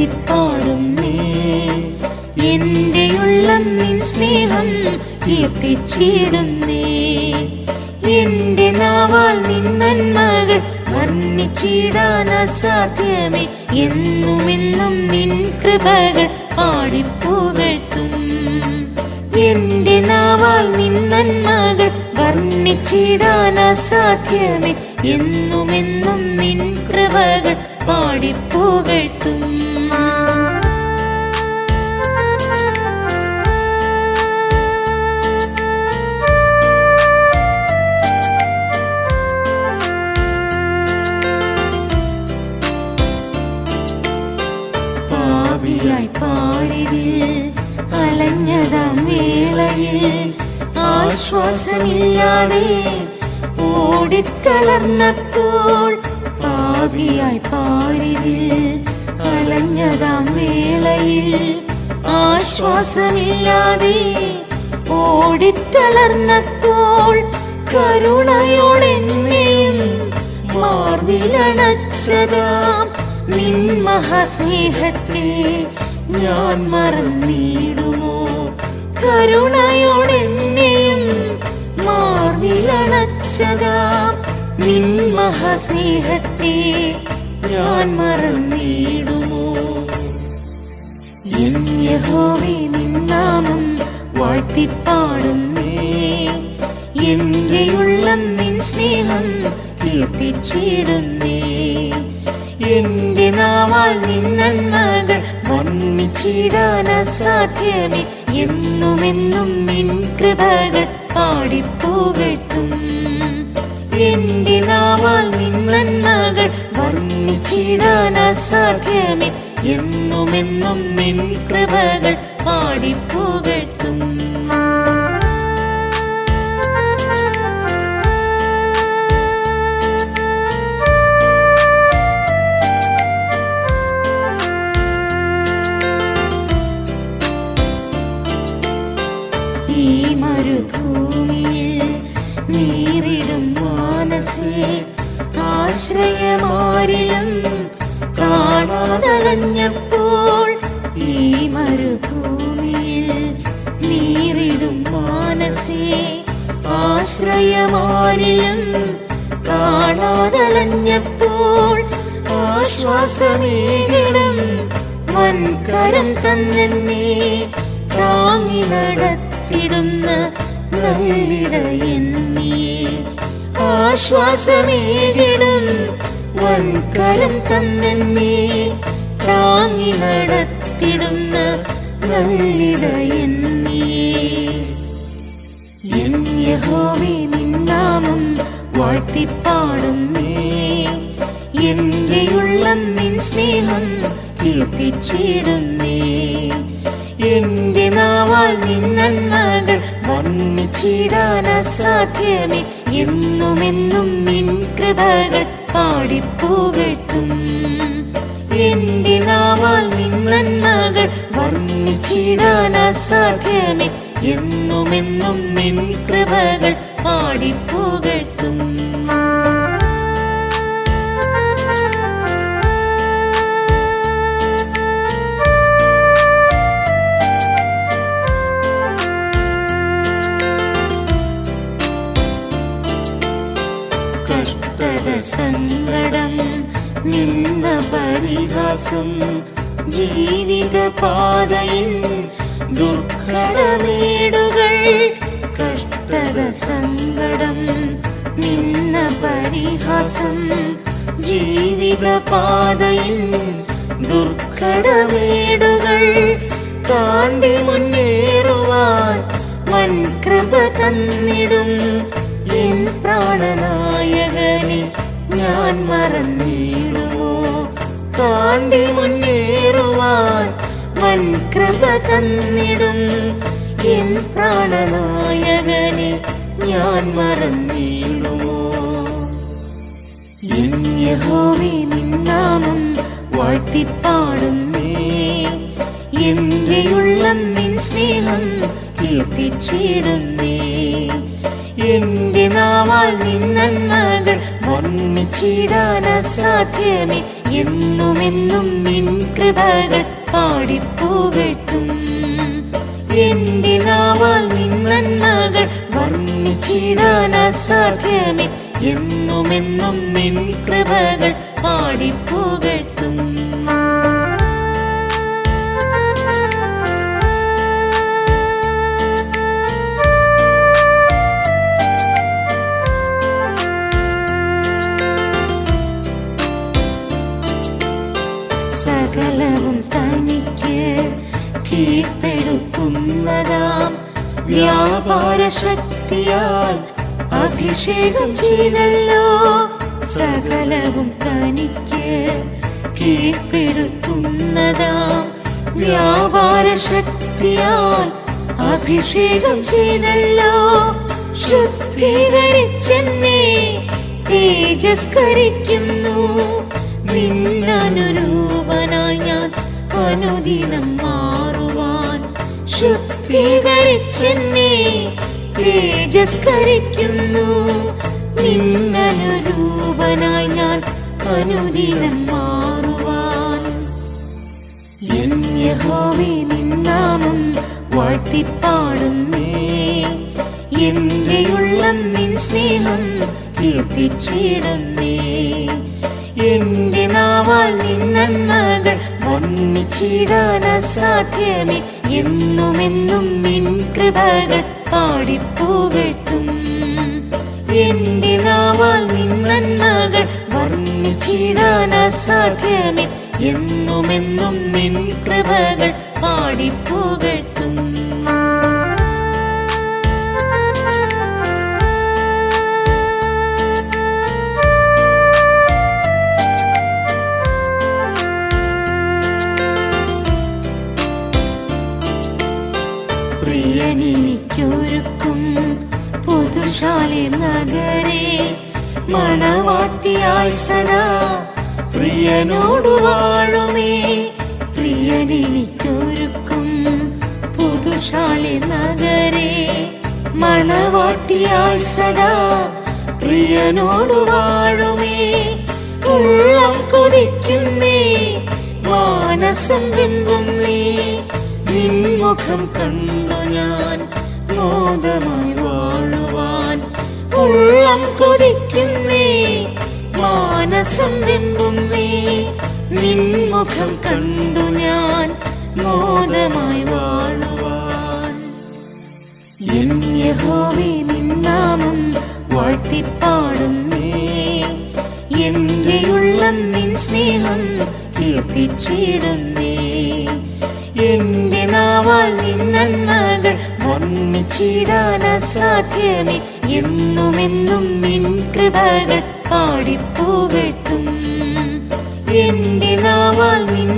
വാഴ്ത്തിപ്പാടുന്നേ എന്റെ ഉള്ളം നിൻ സ്നേഹം കീർത്തിച്ചിടും നീ. എന്റെ നാവാൽ നിൻ നന്മകൾ വർണിച്ചിടാൻ അസാധ്യമേ. എന്നും നിൻ കൃപകൾ പാടിപ്പുകഴ്ത്തും. എന്റെ നാവാൽ നിൻ നന്മകൾ വർണിച്ചിടാൻ അസാധ്യമേ. എന്നും നിൻ കൃപകൾ പാടിപ്പുകഴ്ത്തും. ആശ്വാസമില്ലാതെ ഓടിത്തളർന്നപ്പോൾ ആവിയായി പാരിതിൽ അലഞ്ഞതാം വേളയിൽ. ആശ്വാസമില്ലാതെ ഓടിത്തളർന്നപ്പോൾ കരുണയോടെന്നെയും മാർവിലണച്ചതാം. നിൻ മഹാസ്നേഹത്തെ ഞാൻ മറന്നിടുമോ? കരുണയോടെന്നെയും മാർവിലണച്ചതാം നിൻ മഹാസ്നേഹത്തെ ഞാൻ മറന്നിടുമോ? എൻ യഹോവേ നിന്നാമം വാഴ്ത്തിപ്പാടുന്നേ. എന്റെ ഉള്ളം നിൻ സ്നേഹം കീർത്തിച്ചിടുന്നേ. എന്റെ നാവാൽ നിന്നന്മകൾ വന്നിച്ചിടാൻ അസാധ്യമേ. എന്നുമെന്നും നിൻ കൃപകൾ പാടിപ്പുകഴ്ത്തും എന്റെ നാവാൽ നിൻ നന്മകൾ വർണിച്ചിടാൻ അസാധ്യമേ. എന്നുമെന്നും നിൻ കൃപകൾ പാടിപ്പുകഴ്ത്തും. കാണാതലഞ്ഞപ്പോൾ ഈ മരുഭൂമിയിൽ നീറിടും മാനസേ ആശ്രയമാരിലും കാണാതലഞ്ഞപ്പോൾ ആശ്വാസമേകിടും വൻകരം തന്നെ താങ്ങി നടത്തിടുന്ന നല്ലിടയെന്നിയെ ആശ്വാസമേകിടും വൻകരം തന്നെ താങ്ങി നടത്തിടുന്ന നല്ലിടയെന്നിയെ എൻ യഹോവേ നിന്നാമം വാഴ്ത്തിപ്പാടുന്നേ. എന്റെ ഉള്ളം നിൻ സ്നേഹം കീർത്തിച്ചിടുന്നേ. എന്റെ നാവാൽ നിന്നന്മകൾ വന്നിച്ചിടാൻ അസാധ്യമേ. എന്നും എന്നുമെന്നും നിൻ കൃപകൾ പാടിപ്പുകഴ്ത്തും എന്റെ നാവാൽ നിൻ നന്മകൾ വർണിച്ചിടാൻ അസാധ്യമേ. എന്നുമെന്നും നിൻ കൃപകൾ പാടിപ്പുകഴ്ത്തും. കഷ്ടത സങ്കടം നിന്ന പരിഹാസം ജീവിത പാതയിൽ ദുർഘടമേടുകൾ കഷ്ടത സങ്കടം നിന്ന പരിഹാസം ജീവിത പാതയിൽ ദുർഘടമേടുകൾ. താണ്ടി മുന്നേറുവാൻ വൻകൃപ തന്നിടും. എൻ പ്രാണനായകനെ ഞാൻ മറന്നിടുമോ താണ്ടി മുന്നേറുവാൻ വൻ കൃപ തന്നിടും. എൻ പ്രാണനായകനെ ഞാൻ മറന്നിടുമോ? എൻ യഹോവേ നിന്നാമം വാഴ്ത്തിപ്പാടുന്നേ. എന്റെ ഉള്ളം നിൻ സ്നേഹം കീർത്തിച്ചിടുന്നേ. എന്റെ നാവാൽ നിൻ വർണിച്ചിടാൻ അസാധ്യമേ എന്നുമെന്നും നിൻ കൃപകൾ പാടിപ്പോകട്ടും. എന്റെ നാവാൽ നിൻ നന്മകൾ വർണിച്ചിടാൻ അസാധ്യമേ എന്നുമെന്നും നിൻ കൃപകൾ പാടിപ്പുകഴ്ത്തും കീഴ്പ്പെടുത്തുന്നതാം വ്യാപാര ശക്തിയാൽ അഭിഷേകം ചെയ്തല്ലോ. സകലവും തനിക്ക് കീഴ്പ്പെടുത്തുന്നതാം വ്യാപാര ശക്തിയാൽ അഭിഷേകം ചെയ്തല്ലോ. ശുദ്ധീകരിച്ചെന്നെ തേജസ്കരിക്കുന്നു. നിന്നനുരൂപനായി ഞാൻ അനുദിനം മാറുവാൻ ശുദ്ധീകരിച്ചെന്നെ തേജസ്കരിക്കുന്നു. നിന്നനുരൂപനായി ഞാൻ അനുദിനം മാറുവാൻ. എന്യഹോമി നിന്നാമം വാഴ്ത്തിപ്പാടുന്നേ. എന്റെ ഉള്ളം നിൻ സ്നേഹം കീർത്തിച്ചിടുന്നേ. എന്റെ നാവാൽ മകൾ വർണിച്ചിടാൻ അസാധ്യമേ. എന്നുമെന്നും നിൻ കൃപകൾ പാടിപ്പോകട്ടും എന്റെ നാവാൽ നിൻ നന്മകൾ വർണിച്ചിടാൻ അസാധ്യമേ. എന്നുമെന്നും നിൻ കൃപകൾ പാടിപ്പുകഴ്ത്തും മണവാട്ടിയായി സദാ. പ്രിയനോടു വാഴുമേ. പ്രിയനിക്കൊരുക്കും പുതുശാലി നഗരേ. മണവാട്ടിയായി സദാ. പ്രിയനോടു വാഴുമേ. മാനസം നീ. നിൻമുഖം കണ്ടു ഞാൻ മോദമായി വാഴുവാൻ. എൻ യഹോവേ നിന്നാമം വാഴ്ത്തിപ്പാടുന്നേ എന്റെ ഉള്ളം നിൻ സ്നേഹം കീർത്തിച്ചിടുന്നേ എന്റെ നാവാൽ നിൻ നന്മകൾ വർണിച്ചിടാൻ അസാധ്യമേ. എന്നുമെന്നും നിൻ കൃപകൾ പാടിപ്പുകഴ്ത്തും എന്റെ നാവാൽ നിൻ